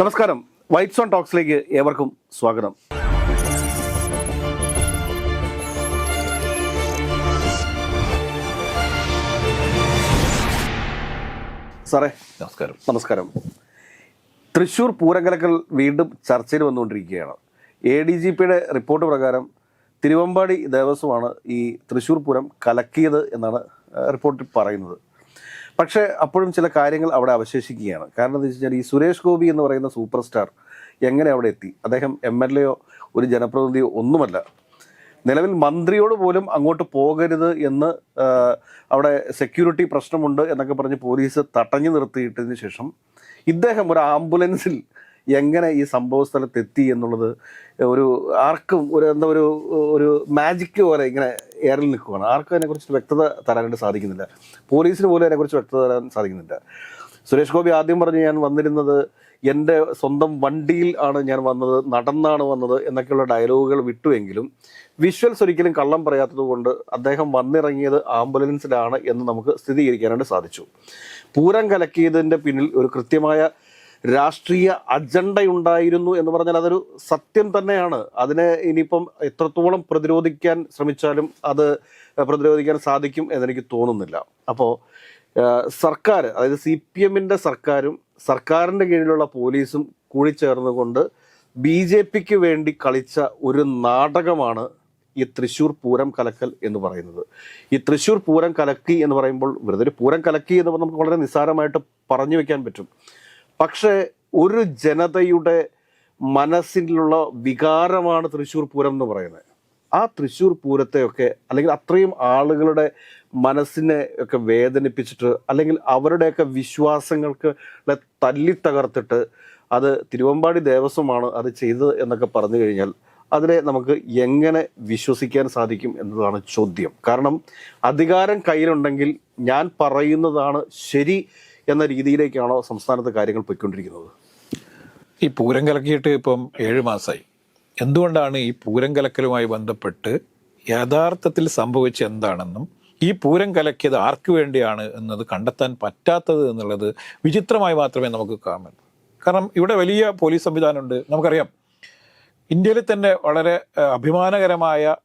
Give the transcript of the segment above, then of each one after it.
നമസ്കാരം. White zone ടോക്സിലേക്ക് ഏവർക്കും സ്വാഗതം. സാറേ നമസ്കാരം. നമസ്കാരം. തൃശൂർ പൂരക്കലക്കൽ വീണ്ടും ചർച്ചയിൽ വന്നുകൊണ്ടിരിക്കുകയാണ്. എ ഡി ജി പിയുടെ റിപ്പോർട്ട് പ്രകാരം തിരുവമ്പാടി ദേവസ്വമാണ് ഈ തൃശൂർ പൂരം കലക്കിയത് എന്നാണ് റിപ്പോർട്ടിൽ പറയുന്നത്. പക്ഷേ അപ്പോഴും ചില കാര്യങ്ങൾ അവിടെ അവശേഷിക്കുകയാണ്. കാരണം എന്താ വെച്ച് കഴിഞ്ഞാൽ ഈ സുരേഷ് ഗോപി എന്ന് പറയുന്ന സൂപ്പർ സ്റ്റാർ എങ്ങനെ അവിടെ എത്തി? അദ്ദേഹം എം എൽ എയോ ഒരു ജനപ്രതിനിധിയോ ഒന്നുമല്ല. നിലവിൽ മന്ത്രിയോട് പോലും അങ്ങോട്ട് പോകരുത് എന്ന് അവിടെ സെക്യൂരിറ്റി പ്രശ്നമുണ്ട് എന്നൊക്കെ പറഞ്ഞ് പോലീസ് തടഞ്ഞു നിർത്തിയിട്ടതിന് ശേഷം ഇദ്ദേഹം ഒരു ആംബുലൻസിൽ എങ്ങനെ ഈ സംഭവ സ്ഥലത്ത് എത്തി എന്നുള്ളത് ഒരു ആർക്കും ഒരു എന്താ ഒരു ഒരു മാജിക് പോലെ ഇങ്ങനെ ഏറിൽ നിൽക്കുകയാണ് ആർക്കും അതിനെക്കുറിച്ച് വ്യക്തത തരാനായിട്ട് സാധിക്കുന്നില്ല. പോലീസിന് പോലും അതിനെക്കുറിച്ച് വ്യക്തത തരാൻ സാധിക്കുന്നില്ല. സുരേഷ് ഗോപി ആദ്യം പറഞ്ഞു ഞാൻ വന്നിരുന്നത് എന്റെ സ്വന്തം വണ്ടിയിൽ ആണ് ഞാൻ വന്നത് നടന്നാണ് വന്നത് എന്നൊക്കെയുള്ള ഡയലോഗുകൾ വിട്ടുവെങ്കിലും വിഷ്വൽസ് ഒരിക്കലും കള്ളം പറയാത്തതുകൊണ്ട് അദ്ദേഹം വന്നിറങ്ങിയത് ആംബുലൻസിലാണ് എന്ന് നമുക്ക് സ്ഥിരീകരിക്കാനായിട്ട് സാധിച്ചു. പൂരം കലക്കിയതിന്റെ പിന്നിൽ ഒരു കൃത്യമായ രാഷ്ട്രീയ അജണ്ടയുണ്ടായിരുന്നു എന്ന് പറഞ്ഞാൽ അതൊരു സത്യം തന്നെയാണ്. അതിനെ ഇനിയിപ്പം എത്രത്തോളം പ്രതിരോധിക്കാൻ ശ്രമിച്ചാലും അത് പ്രതിരോധിക്കാൻ സാധിക്കും എന്നെനിക്ക് തോന്നുന്നില്ല. അപ്പോൾ സർക്കാർ അതായത് സി പി എമ്മിന്റെ സർക്കാരും സർക്കാരിന്റെ കീഴിലുള്ള പോലീസും കൂടി ചേർന്നുകൊണ്ട് ബി ജെ പിക്ക് വേണ്ടി കളിച്ച ഒരു നാടകമാണ് ഈ തൃശ്ശൂർ പൂരം കലക്കൽ എന്ന് പറയുന്നത്. ഈ തൃശ്ശൂർ പൂരം കലക്കി എന്ന് പറയുമ്പോൾ വെറുതെ ഒരു പൂരം കലക്കി എന്ന് നമുക്ക് വളരെ നിസ്സാരമായിട്ട് പറഞ്ഞു വെക്കാൻ പറ്റും. പക്ഷേ ഒരു ജനതയുടെ മനസ്സിലുള്ള വികാരമാണ് തൃശ്ശൂർ പൂരം എന്ന് പറയുന്നത്. ആ തൃശ്ശൂർ പൂരത്തെയൊക്കെ അല്ലെങ്കിൽ അത്രയും ആളുകളുടെ മനസ്സിനെ ഒക്കെ വേദനിപ്പിച്ചിട്ട് അല്ലെങ്കിൽ അവരുടെയൊക്കെ വിശ്വാസങ്ങൾക്ക് തല്ലി തകർത്തിട്ട് അത് തിരുവമ്പാടി ദേവസ്വമാണ് അത് ചെയ്തത് എന്നൊക്കെ പറഞ്ഞു കഴിഞ്ഞാൽ അതിനെ നമുക്ക് എങ്ങനെ വിശ്വസിക്കാൻ സാധിക്കും എന്നതാണ് ചോദ്യം. കാരണം അധികാരം കയ്യിലുണ്ടെങ്കിൽ ഞാൻ പറയുന്നതാണ് ശരി എന്ന രീതിയിലേക്കാണോ സംസ്ഥാനത്ത് കാര്യങ്ങൾ പോയിക്കൊണ്ടിരിക്കുന്നത്? ഈ പൂരം കലക്കിയിട്ട് ഇപ്പം ഏഴ് മാസമായി എന്തുകൊണ്ടാണ് ഈ പൂരം കലക്കലുമായി ബന്ധപ്പെട്ട് യഥാർത്ഥത്തിൽ സംഭവിച്ച എന്താണെന്നും ഈ പൂരം കലക്കിയത് ആർക്ക് വേണ്ടിയാണ് എന്നത് കണ്ടെത്താൻ പറ്റാത്തത് എന്നുള്ളത് വിചിത്രമായി മാത്രമേ നമുക്ക് കാണാൻ കാരണം ഇവിടെ വലിയ പോലീസ് സംവിധാനമുണ്ട്. നമുക്കറിയാം. ഇന്ത്യയിൽ തന്നെ വളരെ അഭിമാനകരമായ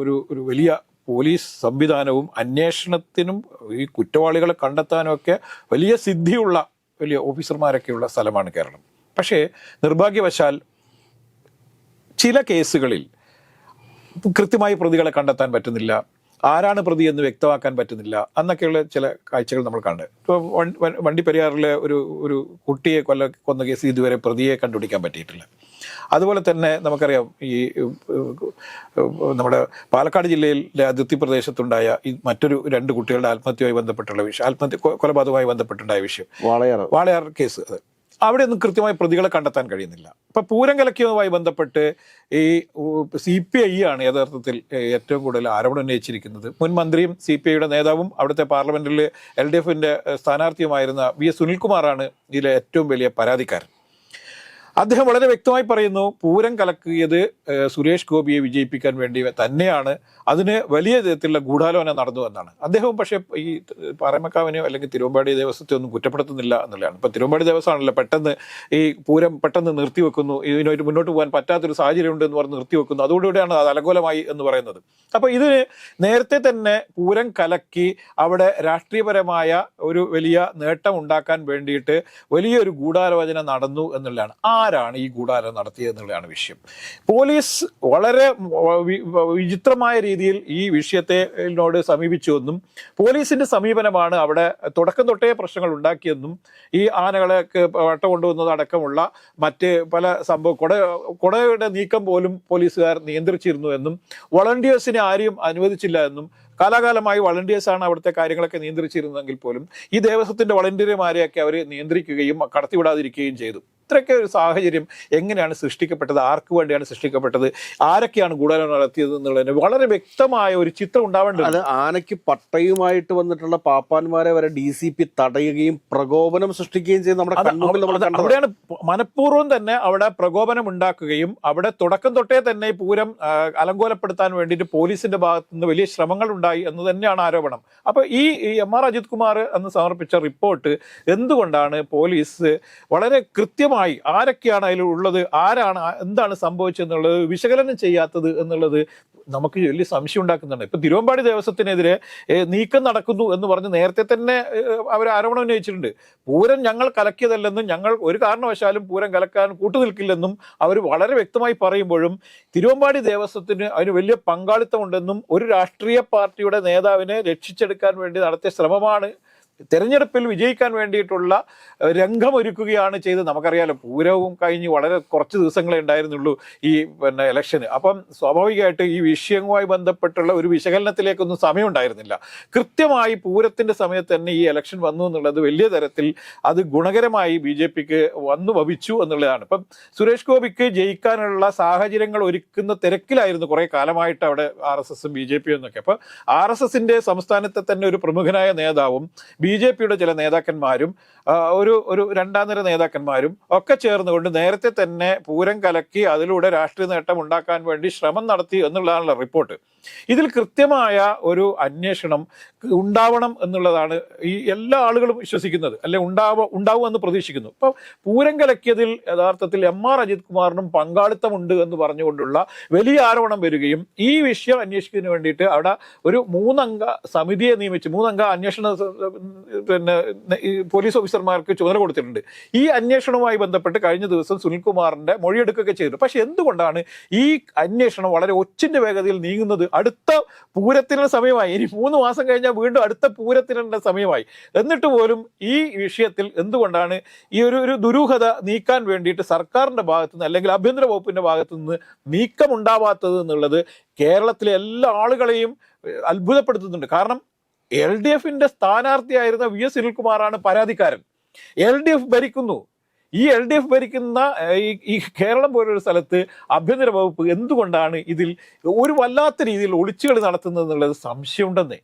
ഒരു ഒരു വലിയ പോലീസ് സംവിധാനവും അന്വേഷണത്തിനും ഈ കുറ്റവാളികളെ കണ്ടെത്താനും ഒക്കെ വലിയ സിദ്ധിയുള്ള വലിയ ഓഫീസർമാരൊക്കെയുള്ള സ്ഥലമാണ് കേരളം. പക്ഷേ നിർഭാഗ്യവശാൽ ചില കേസുകളിൽ കൃത്യമായി പ്രതികളെ കണ്ടെത്താൻ പറ്റുന്നില്ല. ആരാണ് പ്രതി എന്ന് വ്യക്തമാക്കാൻ പറ്റുന്നില്ല. എന്നൊക്കെയുള്ള ചില കാഴ്ചകൾ നമ്മൾ കണ്ട്. പെരിയാറിലെ ഒരു ഒരു കുട്ടിയെ കൊല്ല കൊന്ന കേസ് ഇതുവരെ പ്രതിയെ കണ്ടുപിടിക്കാൻ പറ്റിയിട്ടില്ല. അതുപോലെ തന്നെ നമുക്കറിയാം ഈ നമ്മുടെ പാലക്കാട് ജില്ലയിൽ അതിർത്തി പ്രദേശത്തുണ്ടായ ഈ മറ്റൊരു രണ്ട് കുട്ടികളുടെ ആത്മഹത്യയുമായി ബന്ധപ്പെട്ടുള്ള വിഷയം ആത്മഹത്യ കൊലപാതകവുമായി ബന്ധപ്പെട്ടുണ്ടായ വിഷയം. വാളയാർ വാളയാർ കേസ് അത്. അവിടെ ഒന്നും കൃത്യമായി പ്രതികളെ കണ്ടെത്താൻ കഴിയുന്നില്ല. ഇപ്പൊ പൂരം കലക്കിയതുമായി ബന്ധപ്പെട്ട് ഈ സി പി ഐ ആണ് യഥാർത്ഥത്തിൽ ഏറ്റവും കൂടുതൽ ആരോപണം ഉന്നയിച്ചിരിക്കുന്നത്. മുൻ മന്ത്രിയും സി പി ഐയുടെ നേതാവും അവിടുത്തെ പാർലമെന്റിൽ എൽ ഡി എഫിന്റെ സ്ഥാനാർത്ഥിയുമായിരുന്ന വി എസ് സുനിൽകുമാറാണ് ഇതിലെ ഏറ്റവും വലിയ പരാതിക്കാരൻ. അദ്ദേഹം വളരെ വ്യക്തമായി പറയുന്നു പൂരം കലക്കിയത് സുരേഷ് ഗോപിയെ വിജയിപ്പിക്കാൻ വേണ്ടി തന്നെയാണ്. അതിന് വലിയ തരത്തിലുള്ള ഗൂഢാലോചന നടന്നു എന്നാണ്. അദ്ദേഹം പക്ഷേ ഈ പാറമക്കാവിനെയോ അല്ലെങ്കിൽ തിരുവമ്പാടി ദേവസ്വത്തെ ഒന്നും കുറ്റപ്പെടുത്തുന്നില്ല എന്നുള്ളതാണ്. ഇപ്പം തിരുവമ്പാടി ദേവസ്വമാണല്ലോ പെട്ടെന്ന് ഈ പൂരം പെട്ടെന്ന് നിർത്തിവെക്കുന്നു ഇതിനായിട്ട് മുന്നോട്ട് പോകാൻ പറ്റാത്തൊരു സാഹചര്യം ഉണ്ട് എന്ന് പറഞ്ഞ് നിർത്തിവെക്കുന്നു അതോടുകൂടിയാണ് അത് അലകോലമായി എന്ന് പറയുന്നത്. അപ്പോൾ ഇതിന് നേരത്തെ തന്നെ പൂരം കലക്കി അവിടെ രാഷ്ട്രീയപരമായ ഒരു വലിയ നേട്ടം ഉണ്ടാക്കാൻ വേണ്ടിയിട്ട് വലിയൊരു ഗൂഢാലോചന നടന്നു എന്നുള്ളതാണ്. ആരാണ് ഈ ഗൂഢാലോചന നടത്തിയത് എന്നുള്ളതാണ് വിഷയം. പോലീസ് വളരെ വിചിത്രമായ രീതിയിൽ ഈ വിഷയത്തെനോട് സമീപിച്ചുവെന്നും പോലീസിന്റെ സമീപനമാണ് അവിടെ തുടക്കം തൊട്ടേ പ്രശ്നങ്ങൾ ഉണ്ടാക്കിയെന്നും ഈ ആനകളെ വട്ടം കൊണ്ടുവന്നത് അടക്കമുള്ള മറ്റ് പല സംഭവം കൊട കൊടയുടെ നീക്കം പോലും പോലീസുകാർ നിയന്ത്രിച്ചിരുന്നു എന്നും വളണ്ടിയേഴ്സിനെ ആരെയും അനുവദിച്ചില്ല എന്നും കാലാകാലമായി വളണ്ടിയേഴ്സാണ് അവിടുത്തെ കാര്യങ്ങളൊക്കെ നിയന്ത്രിച്ചിരുന്നതെങ്കിൽ പോലും ഈ ദേവസ്വത്തിന്റെ വളണ്ടിയർമാരെയൊക്കെ അവർ നിയന്ത്രിക്കുകയും കടത്തിവിടാതിരിക്കുകയും ചെയ്തു. ഇത്രയൊക്കെ ഒരു സാഹചര്യം എങ്ങനെയാണ് സൃഷ്ടിക്കപ്പെട്ടത്? ആർക്ക് വേണ്ടിയാണ് സൃഷ്ടിക്കപ്പെട്ടത്? ആരൊക്കെയാണ് ഗൂഢാലോചന നടത്തിയത് എന്നുള്ളതിന് വളരെ വ്യക്തമായ ഒരു ചിത്രം ഉണ്ടാവേണ്ടത് അത് ആനയ്ക്ക് പട്ടയുമായിട്ട് വന്നിട്ടുള്ള പാപ്പാന്മാരെ വരെ ഡി സി പി തടയുകയും പ്രകോപനം സൃഷ്ടിക്കുകയും ചെയ്ത് നമ്മുടെ അവിടെയാണ് മനഃപൂർവം തന്നെ അവിടെ പ്രകോപനം ഉണ്ടാക്കുകയും അവിടെ തുടക്കം തൊട്ടേ തന്നെ പൂരം അലങ്കോലപ്പെടുത്താൻ വേണ്ടിയിട്ട് പോലീസിന്റെ ഭാഗത്ത് നിന്ന് വലിയ ശ്രമങ്ങൾ ഉണ്ടായി എന്ന് തന്നെയാണ് ആരോപണം. അപ്പൊ ഈ ഈ എം ആർ അജിത് കുമാർ അന്ന് സമർപ്പിച്ച റിപ്പോർട്ട് എന്തുകൊണ്ടാണ് പോലീസ് വളരെ കൃത്യമായി കൃത്യമായി ആരൊക്കെയാണ് അതിൽ ഉള്ളത്? ആരാണ്? എന്താണ് സംഭവിച്ചതെന്നുള്ളത് വിശകലനം ചെയ്യാത്തത് എന്നുള്ളത് നമുക്ക് വലിയ സംശയം ഉണ്ടാക്കുന്നുണ്ട്. ഇപ്പൊ തിരുവമ്പാടി ദേവസ്വത്തിനെതിരെ നീക്കം നടക്കുന്നു എന്ന് പറഞ്ഞ് നേരത്തെ തന്നെ അവർ ആരോപണം ഉന്നയിച്ചിട്ടുണ്ട്. പൂരം ഞങ്ങൾ കലക്കിയതല്ലെന്നും ഞങ്ങൾ ഒരു കാരണവശാലും പൂരം കലക്കാൻ കൂട്ടുനിൽക്കില്ലെന്നും അവർ വളരെ വ്യക്തമായി പറയുമ്പോഴും തിരുവമ്പാടി ദേവസ്വത്തിന് അതിന് വലിയ പങ്കാളിത്തമുണ്ടെന്നും ഒരു രാഷ്ട്രീയ പാർട്ടിയുടെ നേതാവിനെ രക്ഷിച്ചെടുക്കാൻ വേണ്ടി നടത്തിയ ശ്രമമാണ് തെരഞ്ഞെടുപ്പിൽ വിജയിക്കാൻ വേണ്ടിയിട്ടുള്ള രംഗമൊരുക്കുകയാണ് ചെയ്ത് നമുക്കറിയാലോ പൂരവും കഴിഞ്ഞ് വളരെ കുറച്ച് ദിവസങ്ങളെ ഉണ്ടായിരുന്നുള്ളൂ ഈ പിന്നെ ഇലക്ഷന് അപ്പം സ്വാഭാവികമായിട്ട് ഈ വിഷയവുമായി ബന്ധപ്പെട്ടുള്ള ഒരു വിശകലനത്തിലേക്കൊന്നും സമയം ഉണ്ടായിരുന്നില്ല കൃത്യമായി പൂരത്തിന്റെ സമയത്ത് തന്നെ ഈ ഇലക്ഷൻ വന്നു എന്നുള്ളത് വലിയ തരത്തിൽ അത് ഗുണകരമായി ബി ജെ പിക്ക് വന്നു ഭവിച്ചു എന്നുള്ളതാണ്. ഇപ്പം സുരേഷ് ഗോപിക്ക് ജയിക്കാനുള്ള സാഹചര്യങ്ങൾ ഒരുക്കുന്ന തിരക്കിലായിരുന്നു കുറെ കാലമായിട്ട് അവിടെ ആർ എസ് എസും ബി ജെ പിയും എന്നൊക്കെ. അപ്പൊ ആർ എസ് എസിന്റെ സംസ്ഥാനത്തെ തന്നെ ഒരു പ്രമുഖനായ നേതാവും ബി ജെ പിയുടെ ചില നേതാക്കന്മാരും ഒരു ഒരു രണ്ടാം നിര നേതാക്കന്മാരും ഒക്കെ ചേർന്നുകൊണ്ട് നേരത്തെ തന്നെ പൂരം കലക്കി അതിലൂടെ രാഷ്ട്രീയ നേട്ടം ഉണ്ടാക്കാൻ വേണ്ടി ശ്രമം നടത്തി എന്നുള്ളതാണല്ലോ റിപ്പോർട്ട്. ഇതിൽ കൃത്യമായ ഒരു അന്വേഷണം ഉണ്ടാവണം എന്നുള്ളതാണ് ഈ എല്ലാ ആളുകളും വിശ്വസിക്കുന്നത് അല്ലെ ഉണ്ടാവ ഉണ്ടാവുമെന്ന് പ്രതീക്ഷിക്കുന്നു. ഇപ്പൊ പൂരം കലക്കിയതിൽ യഥാർത്ഥത്തിൽ എം ആർ അജിത് കുമാറിനും പങ്കാളിത്തമുണ്ട് എന്ന് പറഞ്ഞുകൊണ്ടുള്ള വലിയ ആരോപണം വരികയും ഈ വിഷയം അന്വേഷിക്കുന്നതിന് വേണ്ടിയിട്ട് അവിടെ ഒരു മൂന്നംഗ സമിതിയെ നിയമിച്ച്. മൂന്നംഗ അന്വേഷണ പിന്നെ പോലീസ് ഓഫീസർമാർക്ക് ചുമതല കൊടുത്തിട്ടുണ്ട്. ഈ അന്വേഷണവുമായി ബന്ധപ്പെട്ട് കഴിഞ്ഞ ദിവസം സുനിൽകുമാറിന്റെ മൊഴിയെടുക്കുകയൊക്കെ ചെയ്തു പക്ഷെ എന്തുകൊണ്ടാണ് ഈ അന്വേഷണം വളരെ ഒച്ചിന്റെ വേഗതയിൽ നീങ്ങുന്നത് അടുത്ത പൂരത്തിനുള്ള സമയമായി. ഇനി മൂന്ന് മാസം കഴിഞ്ഞാൽ വീണ്ടും അടുത്ത പൂരത്തിനുള്ള സമയമായി. എന്നിട്ട് പോലും ഈ വിഷയത്തിൽ എന്തുകൊണ്ടാണ് ഈ ഒരു ഒരു ദുരൂഹത നീക്കാൻ വേണ്ടിയിട്ട് സർക്കാരിന്റെ ഭാഗത്തു നിന്ന് അല്ലെങ്കിൽ ആഭ്യന്തര വകുപ്പിന്റെ ഭാഗത്തു നിന്ന് നീക്കമുണ്ടാവാത്തത് എന്നുള്ളത് കേരളത്തിലെ എല്ലാ ആളുകളെയും അത്ഭുതപ്പെടുത്തുന്നുണ്ട്. കാരണം എൽ ഡി എഫിന്റെ സ്ഥാനാർത്ഥിയായിരുന്ന വി എസ് സുനിൽകുമാറാണ് പരാതിക്കാരൻ. എൽ ഡി എഫ് ഭരിക്കുന്നു. ഈ എൽ ഡി എഫ് ഭരിക്കുന്ന ഈ കേരളം പോലൊരു സ്ഥലത്ത് ആഭ്യന്തര വകുപ്പ് എന്തുകൊണ്ടാണ് ഇതിൽ ഒരു വല്ലാത്ത രീതിയിൽ ഒളിച്ചുകളി നടത്തുന്നത് എന്നുള്ളത് സംശയമുണ്ടെന്നേ.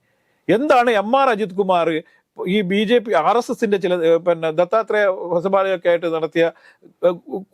എന്താണ് എം ആർ അജിത് കുമാർ ഈ B J P R S എസിന്റെ ചില പിന്നെ ദത്താത്രേയ ഹൊസബാലയൊക്കെ ആയിട്ട് നടത്തിയ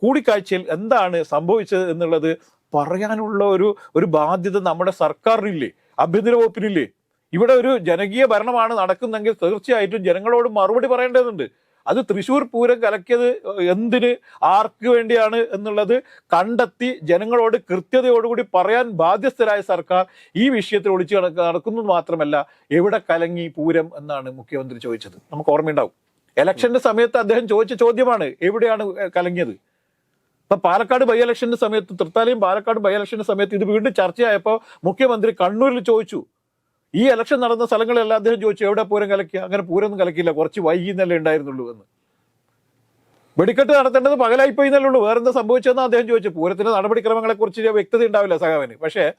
കൂടിക്കാഴ്ചയിൽ എന്താണ് സംഭവിച്ചത് എന്നുള്ളത് പറയാനുള്ള ഒരു ഒരു ബാധ്യത നമ്മുടെ സർക്കാരിനില്ലേ ആഭ്യന്തര വകുപ്പിനില്ലേ. ഇവിടെ ഒരു ജനകീയ ഭരണമാണ് നടക്കുന്നതെങ്കിൽ തീർച്ചയായിട്ടും ജനങ്ങളോട് മറുപടി പറയേണ്ടതുണ്ട്. അത് തൃശ്ശൂർ പൂരം കലക്കിയത് എന്തിന് ആർക്ക് വേണ്ടിയാണ് എന്നുള്ളത് കണ്ടെത്തി ജനങ്ങളോട് കൃത്യതയോടുകൂടി പറയാൻ ബാധ്യസ്ഥരായ സർക്കാർ ഈ വിഷയത്തിൽ ഒളിച്ചു നടക്ക നടക്കുന്നത് മാത്രമല്ല എവിടെ കലങ്ങി പൂരം എന്നാണ് മുഖ്യമന്ത്രി ചോദിച്ചത്. നമുക്ക് ഓർമ്മയുണ്ടാവും. ഇലക്ഷന്റെ സമയത്ത് അദ്ദേഹം ചോദിച്ച ചോദ്യമാണ് എവിടെയാണ് കലങ്ങിയത്? ഇപ്പൊ പാലക്കാട് ബൈ ഇലക്ഷന്റെ സമയത്ത് തൃത്താലയും പാലക്കാട് ബൈ ഇലക്ഷന്റെ സമയത്ത് ഇത് വീണ്ടും ചർച്ചയായപ്പോൾ മുഖ്യമന്ത്രി കണ്ണൂരിൽ ചോദിച്ചു ഈ ഇലക്ഷൻ നടന്ന സ്ഥലങ്ങളെല്ലാം അദ്ദേഹം ചോദിച്ചു എവിടെ പൂരം കലക്കുക അങ്ങനെ പൂരമൊന്നും കലക്കില്ല കുറച്ച് വൈകിന്നല്ലേ ഉണ്ടായിരുന്നുള്ളൂ എന്ന്. വെടിക്കെട്ട് നടത്തേണ്ടത് പകലായി പോയി എന്നല്ലേ ഉള്ളൂ വേറെന്താ സംഭവിച്ചതെന്ന് അദ്ദേഹം ചോദിച്ചു. പൂരത്തിന്റെ നടപടിക്രമങ്ങളെ കുറിച്ച് വ്യക്തത ഉണ്ടാവില്ല സഖാവിന്. പക്ഷേ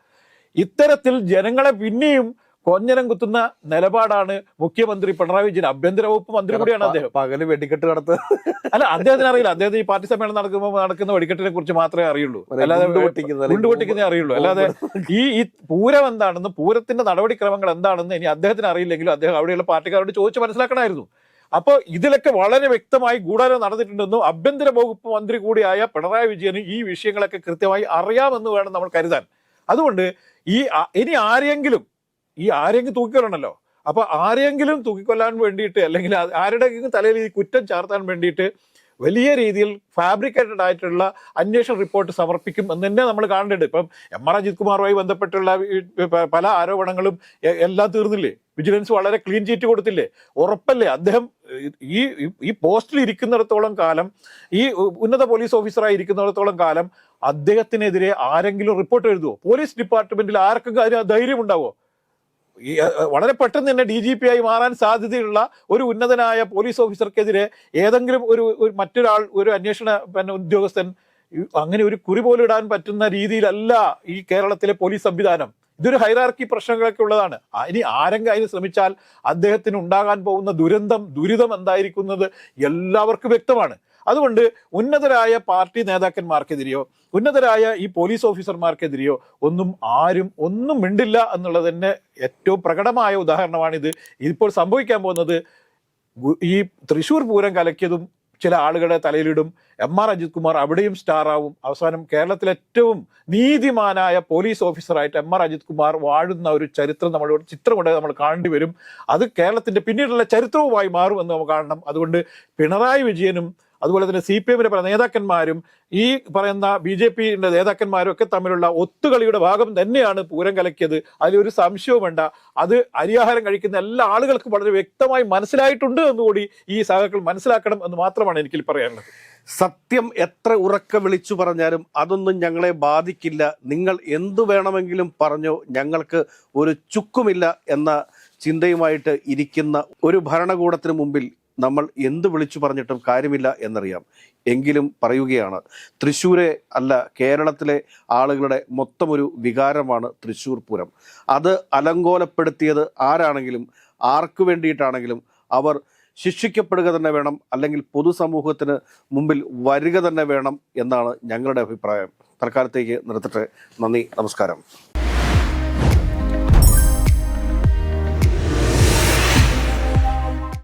ഇത്തരത്തിൽ ജനങ്ങളെ പിന്നെയും കൊഞ്ഞനം കുത്തുന്ന നിലപാടാണ് മുഖ്യമന്ത്രി പിണറായി വിജയൻ. ആഭ്യന്തര വകുപ്പ് മന്ത്രി കൂടിയാണ് അദ്ദേഹം. പകൽ വെടിക്കെട്ട് നടത്തുക അല്ല അദ്ദേഹത്തിന് അറിയില്ല. അദ്ദേഹത്തിന് ഈ പാർട്ടി സമ്മേളനം നടക്കുമ്പോൾ നടക്കുന്ന വെടിക്കെട്ടിനെ കുറിച്ച് മാത്രമേ അറിയുള്ളൂ. അല്ലാതെ ഗുണ്ട് പൊട്ടിക്കുന്നേ അറിയുള്ളൂ. അല്ലാതെ ഈ ഈ പൂരം എന്താണെന്ന് പൂരത്തിന്റെ നടപടിക്രമങ്ങൾ എന്താണെന്ന് ഇനി അദ്ദേഹത്തിന് അറിയില്ലെങ്കിലും അദ്ദേഹം അവിടെയുള്ള പാർട്ടിക്കാരോട് ചോദിച്ച് മനസ്സിലാക്കണമായിരുന്നു. അപ്പോൾ ഇതിലൊക്കെ വളരെ വ്യക്തമായി ഗൂഢാലോചന നടന്നിട്ടുണ്ടെന്നും ആഭ്യന്തര വകുപ്പ് മന്ത്രി കൂടിയായ പിണറായി വിജയന് ഈ വിഷയങ്ങളൊക്കെ കൃത്യമായി അറിയാമെന്ന് വേണം നമ്മൾ കരുതാൻ. അതുകൊണ്ട് ഈ ഇനി ആരെങ്കിലും ഈ ആരെങ്കിലും തൂക്കിക്കൊല്ലണമല്ലോ അപ്പൊ ആരെങ്കിലും തൂക്കിക്കൊല്ലാൻ വേണ്ടിയിട്ട് അല്ലെങ്കിൽ ആരുടെയെങ്കിലും തലയിൽ ഈ കുറ്റം ചാർത്താൻ വേണ്ടിയിട്ട് വലിയ രീതിയിൽ ഫാബ്രിക്കേറ്റഡ് ആയിട്ടുള്ള അന്വേഷണ റിപ്പോർട്ട് സമർപ്പിക്കും എന്ന് തന്നെ നമ്മൾ കാണേണ്ടത് ഇപ്പം എം ആർ അജിത് കുമാറുമായി ബന്ധപ്പെട്ടുള്ള പല ആരോപണങ്ങളും എല്ലാം തീർന്നില്ലേ? വിജിലൻസ് വളരെ ക്ലീൻ ചീറ്റ് കൊടുത്തില്ലേ? ഉറപ്പല്ലേ? അദ്ദേഹം ഈ ഈ- ഈ പോസ്റ്റിൽ ഇരിക്കുന്നിടത്തോളം കാലം ഈ ഉന്നത പോലീസ് ഓഫീസറായി ഇരിക്കുന്നിടത്തോളം കാലം അദ്ദേഹത്തിനെതിരെ ആരെങ്കിലും റിപ്പോർട്ട് എഴുതുമോ പോലീസ് ഡിപ്പാർട്ട്മെന്റിൽ ആർക്കും അതിന് ധൈര്യം ഉണ്ടാവോ? ഈ വളരെ പെട്ടെന്ന് തന്നെ ഡി ജി പി ആയി മാറാൻ സാധ്യതയുള്ള ഒരു ഉന്നതനായ പോലീസ് ഓഫീസർക്കെതിരെ ഏതെങ്കിലും ഒരു ഒരു മറ്റൊരാൾ ഒരു അന്വേഷണ പിന്നെ ഉദ്യോഗസ്ഥൻ അങ്ങനെ ഒരു കുറി പോലും ഇടാൻ പറ്റുന്ന രീതിയിലല്ല ഈ കേരളത്തിലെ പോലീസ് സംവിധാനം. ഇതൊരു ഹൈറാർക്കി പ്രശ്നങ്ങളൊക്കെ ഉള്ളതാണ്. ഇനി ആരെങ്കിലും അതിന് ശ്രമിച്ചാൽ അദ്ദേഹത്തിന് ഉണ്ടാകാൻ പോകുന്ന ദുരന്തം ദുരിതം എന്തായിരിക്കുന്നത് എല്ലാവർക്കും വ്യക്തമാണ്. അതുകൊണ്ട് ഉന്നതരായ പാർട്ടി നേതാക്കന്മാർക്കെതിരെയോ ഉന്നതരായ ഈ പോലീസ് ഓഫീസർമാർക്കെതിരെയോ ഒന്നും ആരും ഒന്നും മിണ്ടില്ല എന്നുള്ളത് തന്നെ ഏറ്റവും പ്രകടമായ ഉദാഹരണമാണിത്. ഇപ്പോൾ സംഭവിക്കാൻ പോകുന്നത് ഈ തൃശൂർ പൂരം കലക്കിയതും ചില ആളുകളെ തലയിലിടും. എം ആർ അജിത് കുമാർ അവിടെയും സ്റ്റാർ ആവും അവസാനം കേരളത്തിലെ ഏറ്റവും നീതിമാനായ പോലീസ് ഓഫീസറായിട്ട് എം ആർ അജിത് കുമാർ വാഴുന്ന ഒരു ചരിത്രം നമ്മൾ ചിത്രം കൊണ്ട് നമ്മൾ കാണേണ്ടി വരും. അത് കേരളത്തിന്റെ പിന്നീടുള്ള ചരിത്രവുമായി മാറുമെന്ന് നമുക്ക് കാണണം. അതുകൊണ്ട് പിണറായി വിജയനും അതുപോലെ തന്നെ സി പി എമ്മിന്റെ പല നേതാക്കന്മാരും ഈ പറയുന്ന ബി ജെ പിന്റെ നേതാക്കന്മാരും ഒക്കെ തമ്മിലുള്ള ഒത്തുകളിയുടെ ഭാഗം തന്നെയാണ് പൂരം കലക്കിയത്. അതിലൊരു സംശയവും വേണ്ട. അത് അരിയാഹാരം കഴിക്കുന്ന എല്ലാ ആളുകൾക്കും വളരെ വ്യക്തമായി മനസ്സിലായിട്ടുണ്ട് എന്നുകൂടി ഈ സഹകൾ മനസ്സിലാക്കണം എന്ന് മാത്രമാണ് എനിക്ക് പറയാനുള്ളത്. സത്യം എത്ര ഉറക്ക വിളിച്ചു പറഞ്ഞാലും അതൊന്നും ഞങ്ങളെ ബാധിക്കില്ല. നിങ്ങൾ എന്തു വേണമെങ്കിലും പറഞ്ഞോ ഞങ്ങൾക്ക് ഒരു ചുക്കുമില്ല എന്ന ചിന്തയുമായിട്ട് ഇരിക്കുന്ന ഒരു ഭരണകൂടത്തിന് മുമ്പിൽ നമ്മൾ എന്ത് വിളിച്ചു പറഞ്ഞിട്ടും കാര്യമില്ല എന്നറിയാം. എങ്കിലും പറയുകയാണ് തൃശ്ശൂരെ അല്ല കേരളത്തിലെ ആളുകളുടെ മൊത്തമൊരു വികാരമാണ് തൃശ്ശൂർ പൂരം. അത് അലങ്കോലപ്പെടുത്തിയത് ആരാണെങ്കിലും ആർക്കു വേണ്ടിയിട്ടാണെങ്കിലും അവർ ശിക്ഷിക്കപ്പെടുക തന്നെ വേണം അല്ലെങ്കിൽ പൊതുസമൂഹത്തിന് മുമ്പിൽ വരിക തന്നെ വേണം എന്നാണ് ഞങ്ങളുടെ അഭിപ്രായം. തൽക്കാലത്തേക്ക് നിർത്തട്ടെ. നന്ദി നമസ്കാരം.